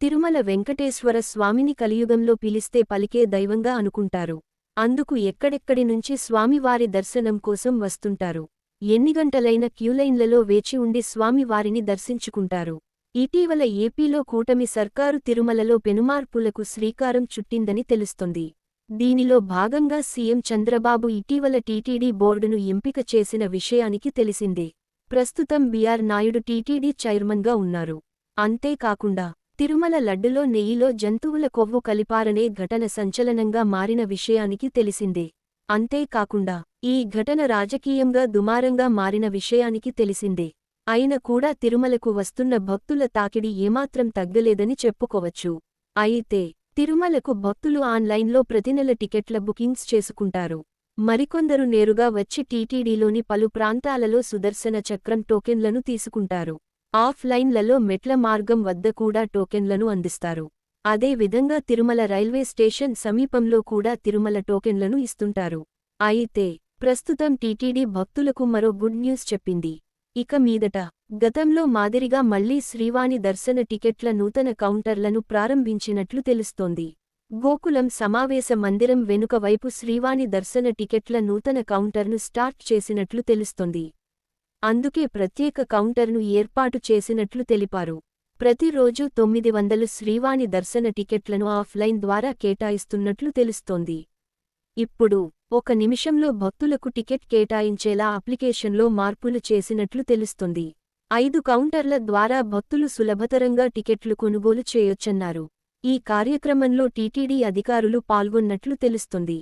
తిరుమల వెంకటేశ్వర స్వామిని కలియుగంలో పిలిస్తే పలికే దైవంగా అనుకుంటారు. అందుకు ఎక్కడెక్కడి నుంచి స్వామివారి దర్శనం కోసం వస్తుంటారు. ఎన్ని గంటలైన క్యూలైన్లలో వేచి ఉండి స్వామివారిని దర్శించుకుంటారు. ఇటీవల ఏపీలో కూటమి సర్కారు తిరుమలలో పెనుమార్పులకు శ్రీకారం చుట్టిందని తెలుస్తోంది. దీనిలో భాగంగా సీఎం చంద్రబాబు ఇటీవల టీటీడీ బోర్డును ఎంపిక చేసిన విషయానికి తెలిసిందే. ప్రస్తుతం బీఆర్ నాయుడు టీటీడీ చైర్మన్గా ఉన్నారు. అంతేకాకుండా తిరుమల లడ్డులో నెయ్యిలో జంతువుల కొవ్వు కలిపారనే ఘటన సంచలనంగా మారిన విషయానికి తెలిసిందే. అంతేకాకుండా ఈ ఘటన రాజకీయంగా దుమారంగా మారిన విషయానికి తెలిసిందే. అయిన కూడా తిరుమలకు వస్తున్న భక్తుల తాకిడి ఏమాత్రం తగ్గలేదని చెప్పుకోవచ్చు. అయితే తిరుమలకు భక్తులు ఆన్లైన్లో ప్రతినెల టికెట్ల బుకింగ్స్ చేసుకుంటారు. మరికొందరు నేరుగా వచ్చి టీటీడీలోని పలు ప్రాంతాలలో సుదర్శన చక్రం టోకెన్లను తీసుకుంటారు. ఆఫ్లైన్లలో మెట్ల మార్గం వద్ద కూడా టోకెన్లను అందిస్తారు. అదే విధంగా తిరుమల రైల్వే స్టేషన్ సమీపంలో కూడా తిరుమల టోకెన్లను ఇస్తుంటారు. అయితే ప్రస్తుతం టీటీడీ భక్తులకు మరో గుడ్ న్యూస్ చెప్పింది. ఇక మీదట గతంలో మాదిరిగా మళ్ళీ శ్రీవాణి దర్శన టికెట్ల నూతన కౌంటర్లను ప్రారంభించినట్లు తెలుస్తోంది. గోకులం సమావేశ మందిరం వెనుక వైపు శ్రీవాణి దర్శన టికెట్ల నూతన కౌంటర్ను స్టార్ట్ చేసినట్లు తెలుస్తోంది. అందుకే ప్రత్యేక కౌంటర్ను ఏర్పాటు చేసినట్లు తెలిపారు. ప్రతిరోజు తొమ్మిది వందలు శ్రీవాణి దర్శన టికెట్లను ఆఫ్లైన్ ద్వారా కేటాయిస్తున్నట్లు తెలుస్తోంది. ఇప్పుడు ఒక నిమిషంలో భక్తులకు టికెట్ కేటాయించేలా అప్లికేషన్లో మార్పులు చేసినట్లు తెలుస్తుంది. ఐదు కౌంటర్ల ద్వారా భక్తులు సులభతరంగా టికెట్లు కొనుగోలు చేయొచ్చన్నారు. ఈ కార్యక్రమంలో టీటీడీ అధికారులు పాల్గొన్నట్లు తెలుస్తుంది.